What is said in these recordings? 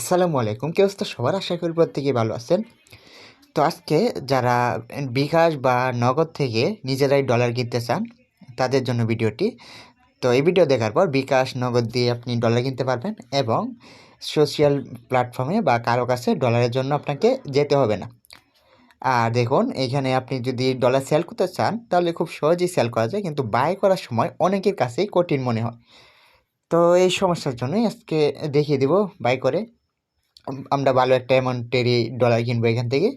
আসসালামু আলাইকুম। কেউ তো সবার? আশা করি প্রত্যেকেই ভালো আছেন। তো আজকে যারা বিকাশ বা নগদ থেকে নিজেরাই ডলার কিনতে চান, তাদের জন্য ভিডিওটি। তো এই ভিডিও দেখার পর বিকাশ নগদ দিয়ে আপনি ডলার কিনতে পারবেন এবং সোশ্যাল প্ল্যাটফর্মে বা কারও কাছে ডলারের জন্য আপনাকে যেতে হবে না। আর দেখুন, এখানে আপনি যদি ডলার সেল করতে চান, তাহলে খুব সহজেই সেল করা যায়, কিন্তু বাই করার সময় অনেকের কাছেই কঠিন মনে হয়। তো এই সমস্যার জন্যই আজকে দেখিয়ে দিব বাই করে। আমরা ভালো একটা অ্যামাউন্টেরই ডলার কিনবো এখান থেকে।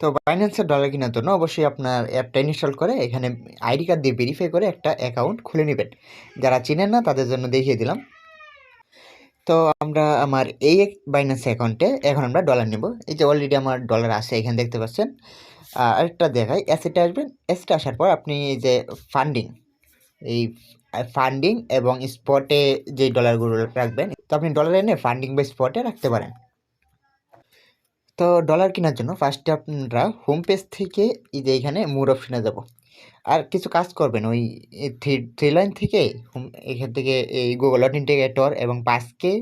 তো বাইন্যান্সের ডলার কেনার জন্য অবশ্যই আপনার অ্যাপটা ইনস্টল করে, এখানে আইডি কার্ড দিয়ে ভেরিফাই করে একটা অ্যাকাউন্ট খুলে নেবেন। যারা চিনেন না, তাদের জন্য দেখিয়ে দিলাম। তো আমরা আমার এই বাইন্যান্স অ্যাকাউন্টে এখন আমরা ডলার নেব। এই যে অলরেডি আমার ডলার আছে, এখানে দেখতে পাচ্ছেন। আরেকটা দেখাই অ্যাসেটে আসবেন। অ্যাসেটে আসার পর আপনি এই যে ফান্ডিং এই ফান্ডিং এবং স্পটে যে ডলারগুলো রাখবেন তো আপনি ডলার এনে ফান্ডিং বা স্পটে রাখতে পারেন। তো ডলার কেনার জন্য ফার্স্টে আপনারা হোম পেজ থেকে এই যে এখানে মুড অপশনে যাব। আর কিছু কাজ করবেন, ওই থ্রি থ্রি লাইন থেকে এখান থেকে এই গুগল অথেন্টিকেটর এবং পাসকে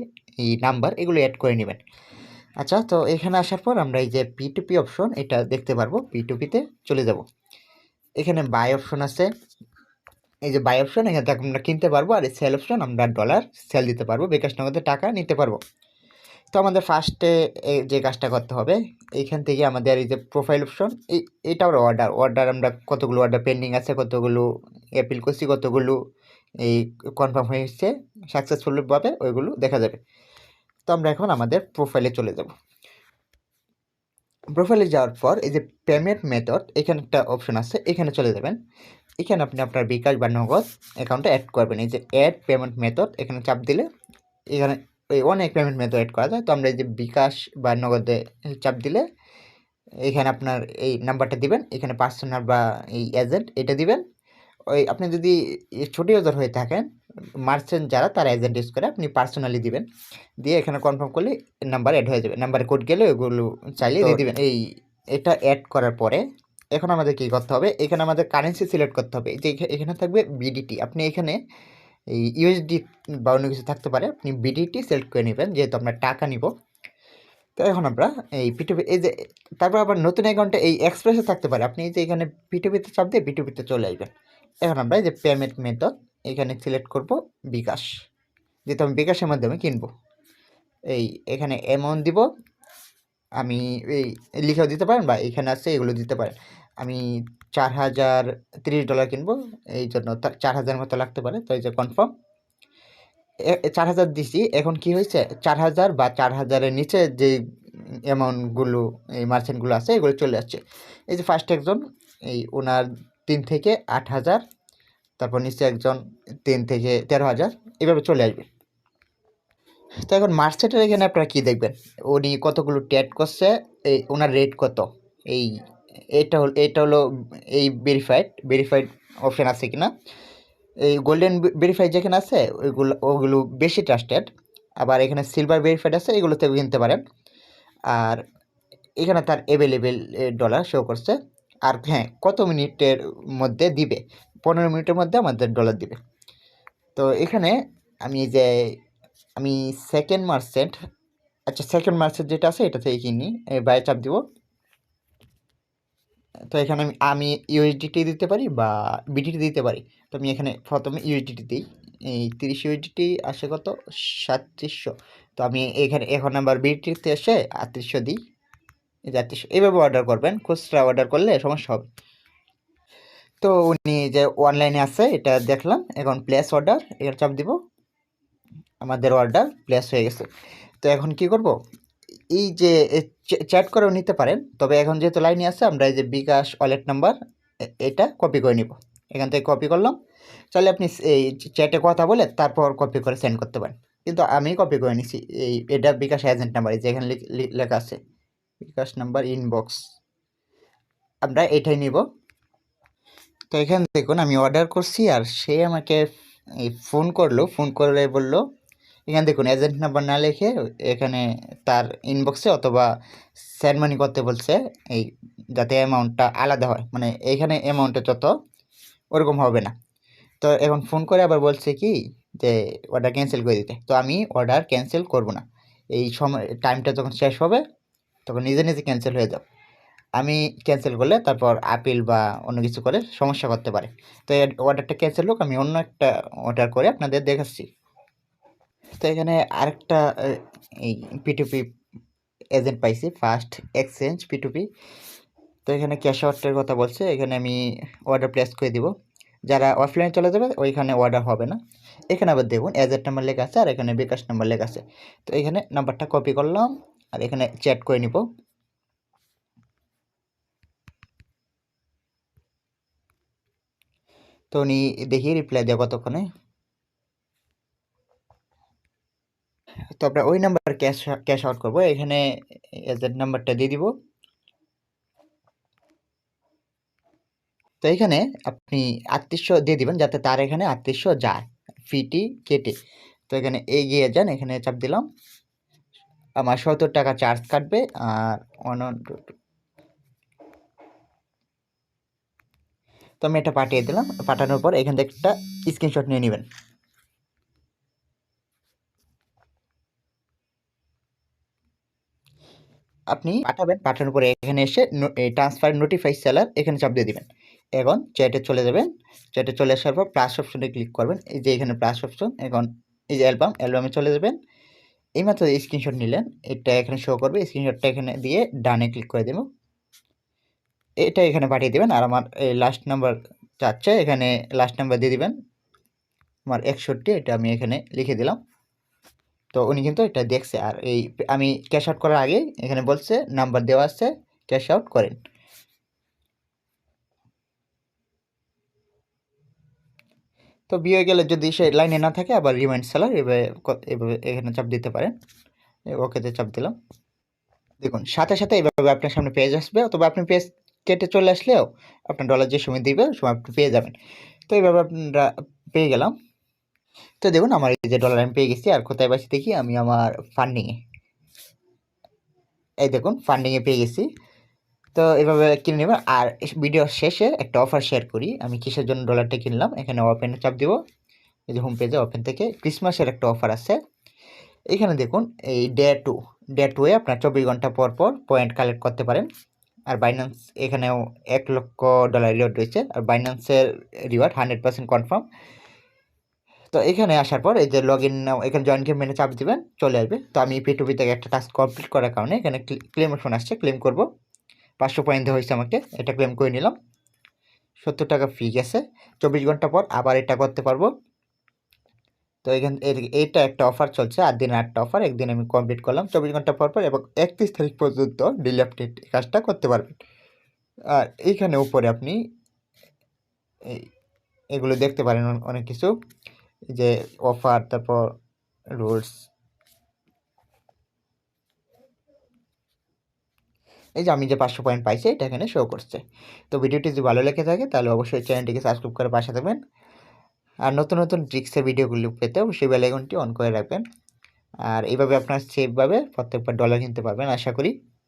এই নাম্বার এগুলো অ্যাড করে নেবেন। আচ্ছা তো এখানে আসার পর আমরা এই যে পি টু পি অপশন এটা দেখতে পারব পি টু পিতে চলে যাব। এখানে বাই অপশন আছে এই যে বাই অপশন এখান থেকে আমরা কিনতে পারব আর এই সেল অপশন আমরা ডলার সেল দিতে পারব, বিকাশ নগদে টাকা নিতে পারব। তো আমাদের ফার্স্টে যে কাজটা করতে হবে এইখান থেকে আমাদের এই যে প্রোফাইল অপশন এই, এটা আমরা অর্ডার অর্ডার আমরা কতগুলো অর্ডার পেন্ডিং আছে, কতগুলো অ্যাপিল করছি, কতগুলো এই কনফার্ম হয়েছে সাকসেসফুলভাবে ওইগুলো দেখা যাবে। তো আমরা এখন আমাদের প্রোফাইলে চলে যাব। প্রোফাইলে যাওয়ার পর এই যে পেমেন্ট মেথড এখানে একটা অপশন আছে, এখানে চলে যাবেন। এখানে আপনি আপনার বিকাশ বা নগদ অ্যাকাউন্টে অ্যাড করবেন। এই যে অ্যাড পেমেন্ট মেথড এখানে চাপ দিলে এখানে অনেক পেমেন্ট মেথড অ্যাড করা যায়। তো আমরা এই যে বিকাশ বা নগদে চাপ দিলে এখানে আপনার এই নাম্বারটা দিবেন। এখানে পার্সোনাল বা এই এজেন্ট এটা দিবেন। ওই আপনি যদি ছোটো ইউজার হয়ে থাকেন মার্চেন্ট যারা তারা এজেন্ট ইউজ করে আপনি পার্সোনালি দিবেন। দিয়ে এখানে কনফার্ম করলে নাম্বার অ্যাড হয়ে যাবে। নাম্বারে কোড গেলে ওগুলো চাইলে দিয়ে দিবেন। এই এটা অ্যাড করার পরে এখন আমাদের কী করতে হবে? এখানে আমাদের কারেন্সি সিলেক্ট করতে হবে। যে এখা- এখানে থাকবে বিডিটি আপনি এখানে এই ইউএসডি বা অন্য কিছু থাকতে পারে, আপনি বিডিটি সিলেক্ট করে নেবেন, যেহেতু আমরা টাকা নিব। তো এখন আমরা এই পিটুপি এই যে, তারপর আবার নতুন অ্যাকাউন্টে এই এক্সপ্রেসে থাকতে পারে। আপনি এই যে এখানে পিটুপিতে চাপ দিয়ে পিটুপিতে চলে আসবেন। এখন আমরা এই যে পেমেন্ট মেথড এখানে সিলেক্ট করব বিকাশ। যেহেতু আমি বিকাশের মাধ্যমে কিনবো। এই এখানে অ্যামাউন্ট দিব। আমি এই লিখেও দিতে পারেন বা এখানে আছে এগুলো দিতে পারেন। আমি চার হাজার তিরিশ ডলার কিনবো, এই জন্য চার হাজার মতো লাগতে পারে, তো এই যে কনফার্ম চার হাজার দিছি, এখন কি হয়েছে? চার হাজার বা চার হাজারের নিচে যে অ্যামাউন্টগুলো এই মার্চেন্টগুলো আছে, এগুলো চলে আসছে। এই যে ফার্স্ট একজন, এই ওনার তিন থেকে আট হাজার, তারপর নিচে একজন তিন থেকে তেরো হাজার, এভাবে চলে আসবে। তো এখন মার্চেটের এখানে আপনারা কী দেখবেন? উনি কতগুলো ট্যাট করছে, এই ওনার রেট কত? এই এটা হল, এটা হলো এই ভেরিফাইড ভেরিফাইড অপশান আছে কি না এই গোল্ডেন ভেরিফাইড যেখানে আছে, ওইগুলো, ওগুলো বেশি ট্রাস্টেড আবার এখানে সিলভার ভেরিফাইড আছে, এগুলো থেকে কিনতে পারেন। আর এখানে তার অ্যাভেলেবেল ডলার শো করছে। আর হ্যাঁ কত মিনিটের মধ্যে দিবে? পনেরো মিনিটের মধ্যে আমাদের ডলার দিবে। তো এখানে আমি যে, আমি সেকেন্ড মার্চেন্ট আচ্ছা সেকেন্ড মার্চেন্ট যেটা আছে, এটা থেকে কিনি বাই চাপ দিব। তো এখানে আমি আমি ইউএসডিটি দিতে পারি বা বিডিটি দিতে পারি। তো আমি এখানে প্রথমে ইউএসডিটি দিই। এই তিরিশ ইউএসডিটি আসে কত? সাতত্রিশশো তো আমি এখানে, এখন আবার বিডিটিতে এসে আটত্রিশশো দিই। এই যে আটত্রিশশো এইভাবে অর্ডার করবেন। খুচরা অর্ডার করলে সমস্যা হবে। তো উনি যে অনলাইনে আছে, এটা দেখলাম। এখন প্লেস অর্ডার এখানে চাপ দিব। আমাদের অর্ডার প্লেস হয়ে গেছে। তো এখন কি করব? এই যে চ্যাট করেও নিতে পারেন। তবে এখন যেহেতু লাইনে আছে, আমরা এই যে বিকাশ ওয়ালেট নাম্বার এটা কপি করে নিব। এখান থেকে কপি করলাম। চাইলে আপনি এই চ্যাটে কথা বলে তারপর কপি করে সেন্ড করতে পারেন। কিন্তু আমি কপি করে নিছি। এই, এটা বিকাশ এজেন্ট নাম্বার, এই যে এখানে লেখা আছে, বিকাশ নাম্বার ইনবক্স। আমরা এটাই নিব। তো এখানে দেখুন, আমি অর্ডার করছি, আর সে আমাকে ফোন করল। ফোন করে বলল এখানে দেখুন এজেন্ট নাম্বার না লিখে এখানে তার ইনবক্সে অথবা সেন্ড মানি করতে বলছে, এই যাতে অ্যামাউন্টটা আলাদা হয়। মানে এখানে অ্যামাউন্টটা যত, ওরকম হবে না। তো এখন ফোন করে আবার বলছে কি যে অর্ডার ক্যান্সেল করে দিতে। তো আমি অর্ডার ক্যান্সেল করব না। এই সময় টাইমটা যখন শেষ হবে, তখন নিজে নিজে ক্যান্সেল হয়ে যাবে। আমি ক্যান্সেল করলে তারপর আপিল বা অন্য কিছু করে সমস্যা করতে পারে। তো অর্ডারটা ক্যান্সেল হোক, আমি অন্য একটা অর্ডার করে আপনাদের দেখাচ্ছি। তো এখানে আরেকটা এই পিটুপি এজেন্ট পাইছি first exchange P to P তো এখানে ক্যাশ আউটের কথা বলছে, এখানে আমি অর্ডার প্লেস করে দিব। যারা অফলাইনে চলে যাবে, ওইখানে অর্ডার হবে না। এখানে আবার দেখুন এজেন্ট নাম্বার লেখা আছে আর এখানে বিকাশ নাম্বার লেখা আছে। তো এখানে নাম্বারটা কপি করলাম আর এখানে চ্যাট করে নিব। তো উনি দেখি রিপ্লাই দেয় কতক্ষণে? তো আমরা ওই নাম্বার ক্যাশ ক্যাশ আউট করব। এখানে এজেন্ট নাম্বারটা দিয়ে দিব। তো এখানে আপনি আটত্রিশশো দিয়ে দিবেন যাতে তার এখানে আটত্রিশশো যায়। ফিটি কেটে। তো এখানে এগিয়ে যান, এখানে চাপ দিলাম। আমার সত্তর টাকা চার্জ কাটবে আর অন তো আমি এটা পাঠিয়ে দিলাম। পাঠানোর পর এখান থেকে একটা স্ক্রিনশট নিয়ে নেবেন। আপনি পাঠাবেন, পাঠানোর পরে এখানে এসে ট্রান্সফার নোটিফাই সেলার এখানে চাপ দিয়ে দিবেন। এখন চ্যাটে চলে যাবেন। চ্যাটে চলে আসার পর প্লাস অপশনে ক্লিক করবেন। এই যে এখানে প্লাস অপশন এখন এই যে অ্যালবাম অ্যালবামে চলে যাবেন। এইমাত্র স্ক্রিনশট নিলেন, এটা এখানে শো করবে স্ক্রিনশটটা এখানে দিয়ে ডানে ক্লিক করে দেব। এটা এখানে পাঠিয়ে দেবেন, আর আমার এই লাস্ট নাম্বার চাচ্ছে এখানে লাস্ট নাম্বার দিয়ে দিবেন। আমার একষট্টি, এটা আমি এখানে লিখে দিলাম। তো উনি কিন্তু এটা দেখছে। আর এই আমি ক্যাশ আউট করার আগে এখানে বলছে নাম্বার দেওয়া আছে ক্যাশ আউট করেন। তো বিয়ে গেলে যদি সে লাইনে না থাকে, আবার রিমাইন্ড সেলার এভাবে এভাবে এখানে চাপ দিতে পারেন। ওকেতে চাপ দিলাম। দেখুন, সাথে সাথে এভাবে আপনার সামনে পেজ আসবে, অথবা আপনি পেজ কেটে চলে আসলেও আপনার ডলার যে সময় দিবে সময় আপনি পেয়ে যাবেন। তো এইভাবে আপনারা পেয়ে গেলাম। তো দেখুন, আমার এই যে ডলার আমি পেয়ে গেছি, আর কোথায় পাচ্ছি দেখি? আমি আমার ফান্ডিংয়ে এই দেখুন ফান্ডিংয়ে পেয়ে গেছি। তো এভাবে কিনে নেবেন। আর ভিডিও শেষে একটা অফার শেয়ার করি। আমি কিসের জন্য ডলারটা কিনলাম? এখানে ওপেনে চাপ দেবো। এই যে হোম পেজে ওপেন থেকে ক্রিসমাসের একটা অফার আছে। এখানে দেখুন, এই ডে টু ডে টুয়ে আপনার চব্বিশ ঘণ্টা পর পর পয়েন্ট কালেক্ট করতে পারেন। আর বাইন্যান্স এখানেও এক লক্ষ ডলার রিওয়ার্ড রয়েছে। আর বাইন্যান্সের রিওয়ার্ড হান্ড্রেড পার্সেন্ট কনফার্ম তো এখানে আসার পর এই যে লগ ইন এখানে জয়েন গেম মেনে চাপ দিবেন, চলে আসবে। তো আমি পি টু থেকে একটা টাস্ক কমপ্লিট করার কারণে এখানে ক্লেম অপশন আসছে ক্লেম করব। পাঁচশো পয়েন্ট হয়েছে আমাকে, এটা ক্লেম করে নিলাম। সত্তর টাকা ফি গেছে। চব্বিশ ঘণ্টা পর আবার এটা করতে পারব। তো এখান এইটা একটা অফার চলছে, আট দিনের একটা অফার একদিন আমি কমপ্লিট করলাম। চব্বিশ ঘণ্টা পর পর এবং একত্রিশ তারিখ পর্যন্ত ডিলে কাজটা করতে পারবেন। আর এইখানে উপরে আপনি এগুলো দেখতে পারেন অনেক কিছু। যে অফার তারপর রুলস এই যে আমি যে পাঁচশো পয়েন্ট পাইছি, এটা এখানে শো করছে। তো ভিডিওটি যদি ভালো লেগে থাকে, তাহলে অবশ্যই চ্যানেলটিকে সাবস্ক্রাইব করে পাশে থাকবেন। আর নতুন নতুন ট্রিক্সের ভিডিওগুলো পেতে অবশ্যই বেল আইকনটি অন করে রাখবেন। আর এইভাবে আপনার সেফভাবে প্রত্যেকবার ডলার কিনতে পারবেন, আশা করি।